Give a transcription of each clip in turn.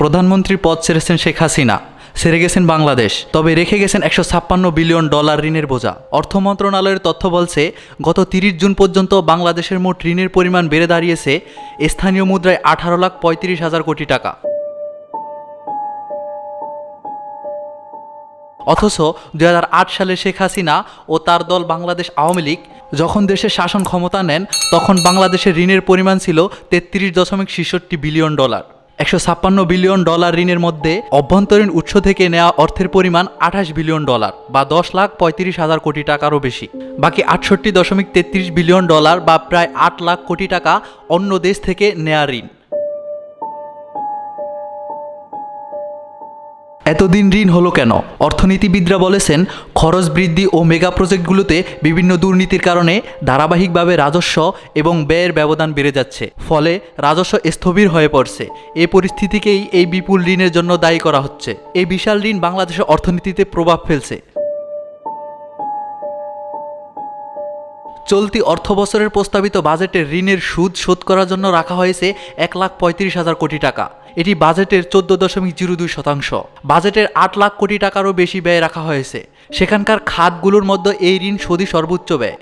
প্রধানমন্ত্রীর পদ ছেড়েছেন শেখ হাসিনা, সেরে গেছেন বাংলাদেশ, তবে রেখে গেছেন একশো ছাপ্পান্ন বিলিয়ন ডলার ঋণের বোঝা। অর্থ মন্ত্রণালয়ের তথ্য বলছে, গত তিরিশ জুন পর্যন্ত বাংলাদেশের মোট ঋণের পরিমাণ বেড়ে দাঁড়িয়েছে স্থানীয় মুদ্রায় আঠারো লাখ পঁয়ত্রিশ হাজার কোটি টাকা। অথচ দু হাজার আট সালে শেখ হাসিনা ও তার দল বাংলাদেশ আওয়ামী লীগ যখন দেশের শাসন ক্ষমতা নেন, তখন বাংলাদেশের ঋণের পরিমাণ ছিল তেত্রিশ দশমিক ছেষট্টি বিলিয়ন ডলার। একশো ছাপ্পান্ন বিলিয়ন ডলার ঋণের মধ্যে অভ্যন্তরীণ উৎস থেকে নেওয়া অর্থের পরিমাণ আঠাশ বিলিয়ন ডলার বা দশ লাখ পঁয়ত্রিশ হাজার কোটি টাকারও বেশি। বাকি আটষট্টি দশমিক তেত্রিশ বিলিয়ন ডলার বা প্রায় আট লাখ কোটি টাকা অন্য দেশ থেকে নেয়া ঋণ। এতদিন ঋণ হলো কেন? অর্থনীতিবিদরা বলেছেন, খরচ বৃদ্ধি ও মেগা প্রজেক্টগুলোতে বিভিন্ন দুর্নীতির কারণে ধারাবাহিকভাবে রাজস্ব এবং ব্যয়ের ব্যবধান বেড়ে যাচ্ছে। ফলে রাজস্ব স্থবির হয়ে পড়ছে। এ পরিস্থিতিকেই এই বিপুল ঋণের জন্য দায়ী করা হচ্ছে। এই বিশাল ঋণ বাংলাদেশের অর্থনীতিতে প্রভাব ফেলছে। চলতি অর্থবছরের প্রস্তাবিত বাজেটে ঋণের সুদ শোধ করার জন্য রাখা হয়েছে এক লাখ পঁয়ত্রিশ হাজার কোটি টাকা। এটি বাজেটের চোদ্দ দশমিক জিরো দুই শতাংশ। বাজেটের আট লাখ কোটি টাকারও বেশি ব্যয় রাখা হয়েছে। সেখানকার খাতগুলোর মধ্যে এই ঋণ শোধই সর্বোচ্চ ব্যয়।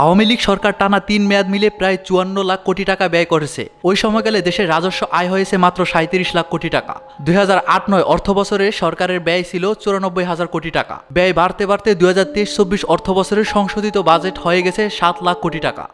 আওয়ামী লীগ সরকার টানা তিন মেয়াদ মিলে প্রায় চুয়ান্ন লাখ কোটি টাকা ব্যয় করেছে। ওই সময়কালে দেশের রাজস্ব আয় হয়েছে মাত্র সাঁত্রিশ লাখ কোটি টাকা। দুই হাজার আট নয় অর্থ বছরে সরকারের ব্যয় ছিল চুরানব্বই হাজার কোটি টাকা। ব্যয় বাড়তে বাড়তে দুই হাজার তেইশ চব্বিশ অর্থ বছরের সংশোধিত বাজেট হয়ে গেছে সাত লাখ কোটি টাকা।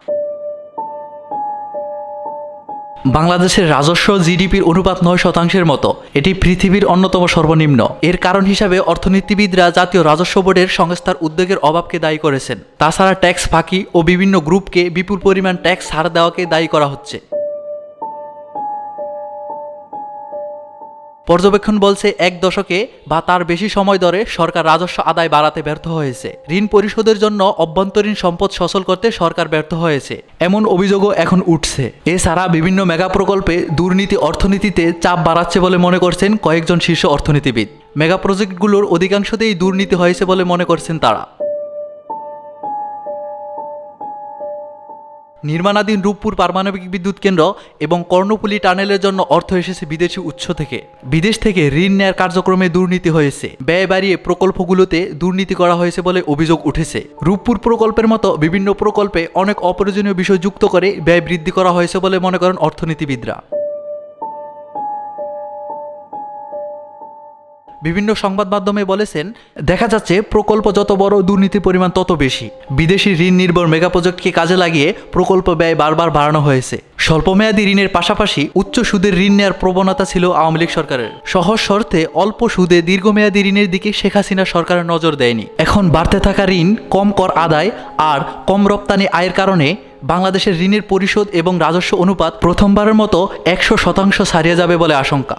বাংলাদেশের রাজস্ব জিডিপির অনুপাত নয় শতাংশের মতো। এটি পৃথিবীর অন্যতম সর্বনিম্ন। এর কারণ হিসাবে অর্থনীতিবিদরা জাতীয় রাজস্ব বোর্ডের সংস্থার উদ্যোগের অভাবকে দায়ী করেছেন। তাছাড়া ট্যাক্স ফাঁকি ও বিভিন্ন গ্রুপকে বিপুল পরিমাণ ট্যাক্স ছাড় দেওয়াকে দায়ী করা হচ্ছে। পর্যবেক্ষণ বলছে এক দশকে বা তার বেশি সময় ধরে সরকার রাজস্ব আদায় বাড়াতে ব্যর্থ হয়েছে। ঋণ পরিশোধের জন্য অভ্যন্তরীণ সম্পদ সচল করতে সরকার ব্যর্থ হয়েছে। এমন অভিযোগও এখন উঠছে। এছাড়া বিভিন্ন মেগা প্রকল্পে দুর্নীতি অর্থনীতিতে চাপ বাড়াচ্ছে বলে মনে করছেন কয়েকজন শীর্ষ অর্থনীতিবিদ। মেগা প্রজেক্টগুলোর অধিকাংশতেই দুর্নীতি হয়েছে বলে মনে করছেন তারা। নির্মাণাধীন রূপপুর পারমাণবিক বিদ্যুৎ কেন্দ্র এবং কর্ণফুলি টানেলের জন্য অর্থ এসেছে বিদেশি উৎস থেকে। বিদেশ থেকে ঋণ নেয়ার কার্যক্রমে দুর্নীতি হয়েছে। ব্যয় বাড়িয়ে প্রকল্পগুলোতে দুর্নীতি করা হয়েছে বলে অভিযোগ উঠেছে। রূপপুর প্রকল্পের মতো বিভিন্ন প্রকল্পে অনেক অপ্রয়োজনীয় বিষয় যুক্ত করে ব্যয় বৃদ্ধি করা হয়েছে বলে মনে করেন অর্থনীতিবিদরা। বিভিন্ন সংবাদ মাধ্যমে বলেছেন, দেখা যাচ্ছে প্রকল্প যত বড়, দুর্নীতির পরিমাণ তত বেশি। বিদেশি ঋণ নির্ভর মেগা প্রজেক্টকে কাজে লাগিয়ে প্রকল্প ব্যয় বারবার বাড়ানো হয়েছে। স্বল্পমেয়াদী ঋণের পাশাপাশি উচ্চ সুদের ঋণ নেওয়ার প্রবণতা ছিল আওয়ামী লীগ সরকারের। সহজ শর্তে অল্প সুদে দীর্ঘমেয়াদী ঋণের দিকে শেখ হাসিনা সরকারের নজর দেয়নি। এখন বাড়তে থাকা ঋণ, কম কর আদায় আর কম রপ্তানি আয়ের কারণে বাংলাদেশের ঋণের পরিশোধ এবং রাজস্ব অনুপাত প্রথমবারের মতো একশো শতাংশ ছাড়িয়ে যাবে বলে আশঙ্কা।